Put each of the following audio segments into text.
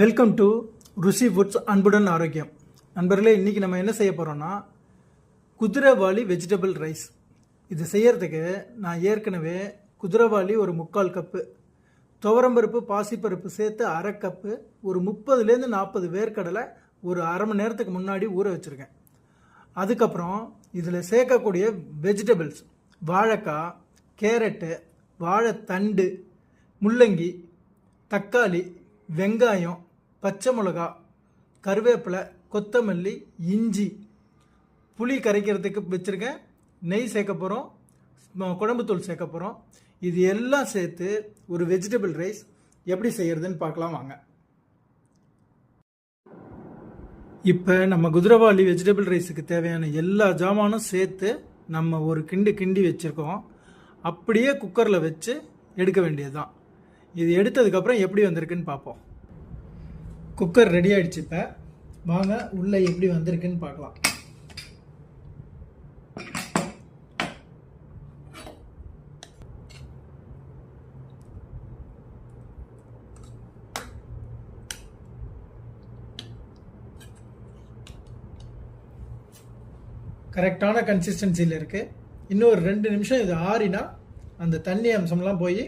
Welcome to ருசி foods அன்புடன் ஆரோக்கியம். நண்பர்களே இன்றைக்கி நம்ம என்ன செய்ய போகிறோன்னா குதிரைவாளி வெஜிடபிள் ரைஸ் இது செய்யறதுக்கு நான் ஏற்கனவே குதிரைவாளி ஒரு முக்கால் கப்பு துவரம்பருப்பு பாசிப்பருப்பு சேர்த்து அரை கப்பு ஒரு முப்பதுலேருந்து நாற்பது வேர்க்கடலை ஒரு அரை மணி நேரத்துக்கு முன்னாடி ஊற வச்சுருக்கேன். அதுக்கப்புறம் இதில் சேர்க்கக்கூடிய வெஜிடபிள்ஸ் வாழைக்காய் கேரட்டு வாழைத்தண்டு முள்ளங்கி தக்காளி வெங்காயம் பச்சை மிளகா கருவேப்பிலை கொத்தமல்லி இஞ்சி. புளி கரைக்கிறதுக்கு வச்சுருக்கேன். நெய் சேர்க்க போகிறோம் குழம்புத்தூள் சேர்க்க போகிறோம் இது எல்லாம் சேர்த்து ஒரு வெஜிடபிள் ரைஸ் எப்படி செய்கிறதுன்னு பார்க்கலாம் வாங்க. இப்போ நம்ம குதிரவாளி வெஜிடபிள் ரைஸுக்கு தேவையான எல்லா ஜாமானும் சேர்த்து நம்ம ஒரு கிண்டு கிண்டி வச்சுருக்கோம். அப்படியே குக்கரில் வச்சு எடுக்க வேண்டியது தான் இது எடுத்ததுக்கப்புறம் எப்படி வந்திருக்குன்னு பார்ப்போம். குக்கர் ரெடி ஆகிடுச்சு இப்போ. வாங்க உள்ளே எப்படி வந்திருக்குன்னு பார்க்கலாம். கரெக்டான கன்சிஸ்டன்சியில் இருக்குது இன்னும் ஒரு ரெண்டு நிமிஷம் இது ஆறினா அந்த தண்ணி அம்சம்லாம் போய்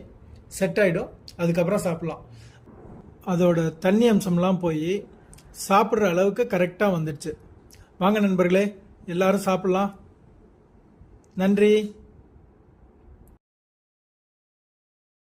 செட் ஆகிடும் அதுக்கப்புறம் சாப்பிட்லாம். அதோட தண்ணி அம்சம்லாம் போய் சாப்பிட்ற அளவுக்கு கரெக்டாக வந்துடுச்சு. வாங்க நண்பர்களே எல்லாரும் சாப்பிட்லாம். நன்றி.